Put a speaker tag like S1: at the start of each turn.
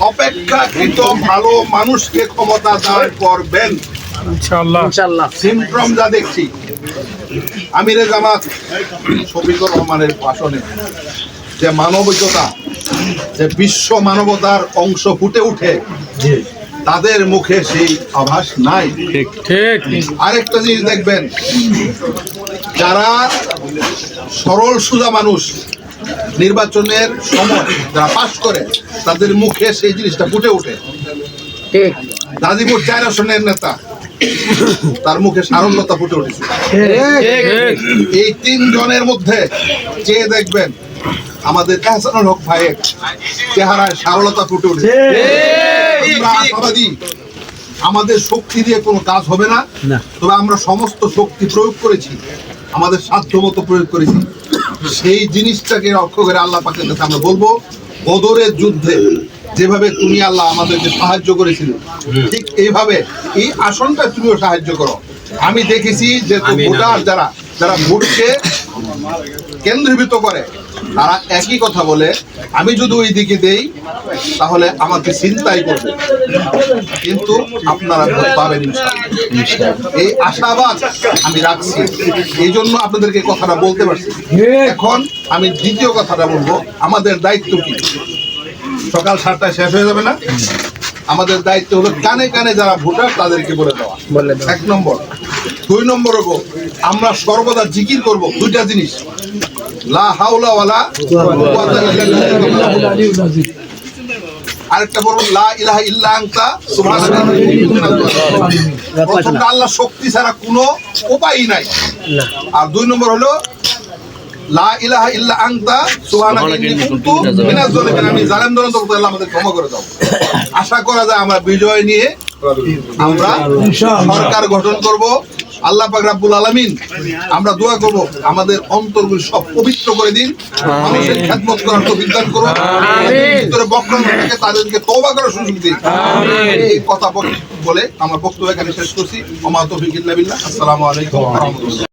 S1: অপেক্ষাকৃত ভালো মানুষকে ক্ষমতা দান করবেন সিমট্রম যা দেখছি আমিরে জামাত শফিকুর রহমানের ভাষণে যে মানবিকতা যে বিশ্ব মানবতার অংশ ফুটে উঠে তাদের মুখে সেই আভাস নাই।
S2: ঠিক।
S1: আরেকটা জিনিস দেখবেন যারা সরল সুজা মানুষ নির্বাচনের সময় যারা পাশ করে তাদের মুখে সেই জিনিসটা ফুটে ওঠে।
S3: ঠিক।
S1: গাজীপুর চার আসনের নেতা তার মুখে সারল্যতা ফুটে উঠেছে। এই তিন জনের মধ্যে চেয়ে দেখবেন? আমাদের এহসানুল হক ভাইয়ের চেহারায় সারলতা ফুটে উঠেছে। আমরা আশাবাদী আমাদের শক্তি দিয়ে কোনো কাজ হবে না। তবে আমরা সমস্ত শক্তি প্রয়োগ করেছি আমাদের সাধ্য মতো প্রয়োগ করেছি। সেই জিনিসটাকে রক্ষ করে আল্লাহ পাকের কাছে আমরা বলব বদরের যুদ্ধে যেভাবে তুমি আল্লাহ আমাদেরকে সাহায্য করেছিলে ঠিক এইভাবে এই আসনটা তুমিও সাহায্য করো। আমি দেখেছি যে ভোটার যারা যারা ভোটকে কেন্দ্রীভূত করে তারা একই কথা বলে আমি যদি ওই দিকে দেই তাহলে আমাকে চিন্তাই করবে। কিন্তু আপনারা পাবেন। এই আশাবাদ আমি রাখছি। এই জন্য আপনাদেরকে কথাটা বলতে পারছি। এখন আমি দ্বিতীয় কথাটা বলব। আমাদের দায়িত্ব কি? সকাল সাতটায় শেষ হয়ে যাবে না? আমাদের দায়িত্ব হলো কানে কানে যারা ভোটার তাদেরকে বলে দেওয়া। এক নম্বর। দুই নম্বর হব আমরা সর্বদা জিকির করব দুইটা জিনিস। লা হাওলা ওয়ালা। আরেকটা বলব লা ইলাহা ইল্লা আনতা সুবহানাকা আল্লাহ শক্তি ছাড়া কোনো উপায়ই নাই। আর দুই নম্বর হলো লা ইলাহা ইল্লা আনতা সুবহানাকা ইন্নী কুনতু মিনাজ জালিমিন। আমি জালেম আল্লাহ আমাদের ক্ষমা করে দাও। আশা করা যায় আমরা বিজয় নিয়ে আমরা সরকার গঠন করব। আল্লাহ পাক রাব্বুল আলামিন আমরা দোয়া করব আমাদের অন্তরগুলো সব পবিত্র করে দিন। মানুষের খেদমত করার তৌফিক দান করুন। ভিতরে বক্রম থেকে তাদেরকে তওবা করার সুযোগ দিন। এই কথা বলে আমার বক্তব্য এখানে শেষ করছি। আমার তৌফিক ইল্লা বিল্লাহ। আসসালামু আলাইকুম ওয়া রাহমাতুল্লাহ।